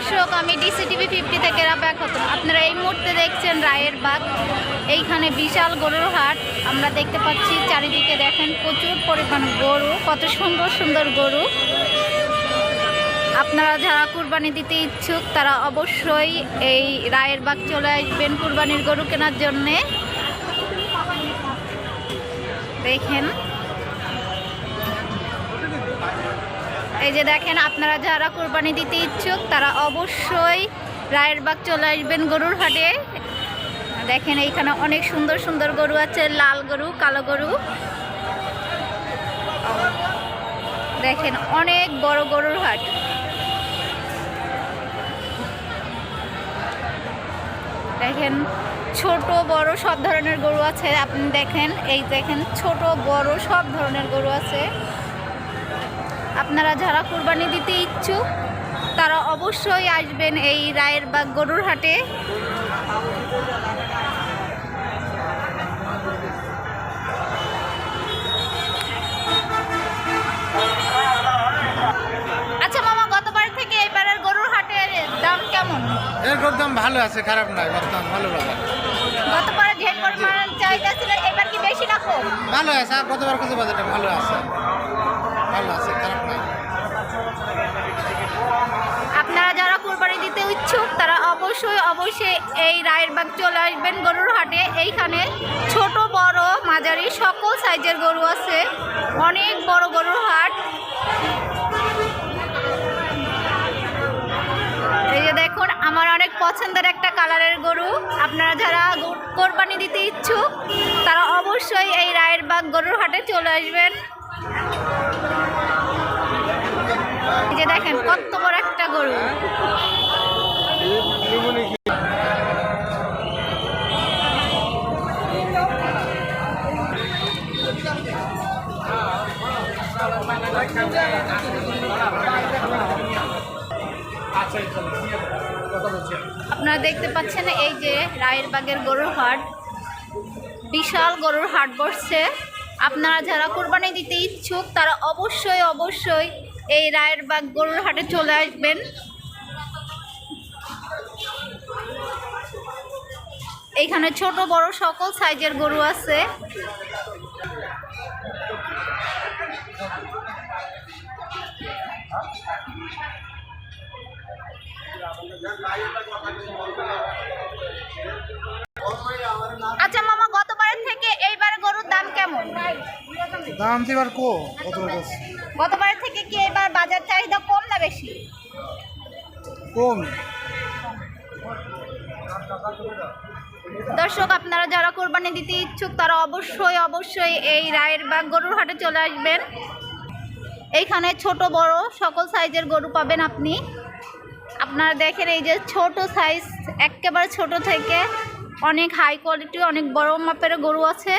দর্শক, আমি ডিসিটিভি ফিফটি থেকে খাতুন আপনারা এই মুহূর্তে দেখছেন রায়ের বাগ। এইখানে বিশাল গরুর হাট। আমরা দেখতে পাচ্ছি চারিদিকে দেখেন প্রচুর পরিমাণ গরু, কত সুন্দর সুন্দর গরু। আপনারা যারা কুরবানি দিতে ইচ্ছুক, তারা অবশ্যই এই রায়ের বাগ চলে আসবেন কুরবানির গরু কেনার জন্যে। দেখেন। এই যে দেখেন, আপনারা যারা কোরবানি দিতে ইচ্ছুক, তারা অবশ্যই রায়ের বাগ চলে আসবেন গরুর হাটে। দেখেন, এইখানে অনেক সুন্দর সুন্দর গরু আছে, লাল গরু, কালো গরু। দেখেন, অনেক বড় গরুর হাট। দেখেন, ছোট, বড় সব ধরনের গরু আছে। আপনি দেখেন, এই দেখেন, ছোট, বড় সব ধরনের গরু আছে। আপনারা যারা কুরবানি দিতে ইচ্ছুক তারা অবশ্যই আসবেন এই রায়ের বাগ গরুর হাটে। আচ্ছা মামা গতবার থেকে এবারের গরুর হাটের দাম কেমন? এর দাম ভালো আছে খারাপ নয় বর্তমান ভালো বাজার গতবারে যে পরিমাণ চাহিদা ছিল এবার কি বেশি না কম? ভালো আছে আর গতবার কিছু বাজারটা ভালো আছে। ভালো আছে। অবশ্যই এই রায়েরবাগ চলে আসবেন গরুর হাটে। এইখানে ছোট, বড়, মাঝারি সকল সাইজের গরু আছে। অনেক বড় গরুর হাট। এই যে দেখুন, আমার অনেক পছন্দের একটা কালারের গরু। আপনারা যারা কোরবানি দিতে ইচ্ছুক, তারা অবশ্যই এই রায়েরবাগ গরুর হাটে চলে আসবেন। এই যে দেখেন, কত আপনারা দেখতে পাচ্ছেন এই যে রায়ের বাগের গরুর হাট। বিশাল গরুর হাট বসছে। আপনারা যারা কোরবানি দিতে ইচ্ছুক, তারা অবশ্যই অবশ্যই এই রায়ের বাগ গরুর হাটে চলে আসবেন। এইখানে ছোট, বড় সকল সাইজের গরু আছে। আচ্ছা মামা গতবারের থেকে এইবার গরুর দাম কেমন? দাম তো এবার কো। কত গতবারের থেকে কি এবার বাজার চাহিদা কম না বেশি? কম। দর্শক, আপনারা যারা কোরবানি দিতে ইচ্ছুক, তারা অবশ্যই অবশ্যই এই রায়ের বা গরুর হাটে চলে আসবেন। এইখানে ছোট, বড় সকল সাইজের গরু পাবেন আপনি। আপনারা দেখেন এই যে ছোট সাইজ, একেবারে ছোট থেকে অনেক হাই কোয়ালিটি অনেক বড় মাপের গরু আছে।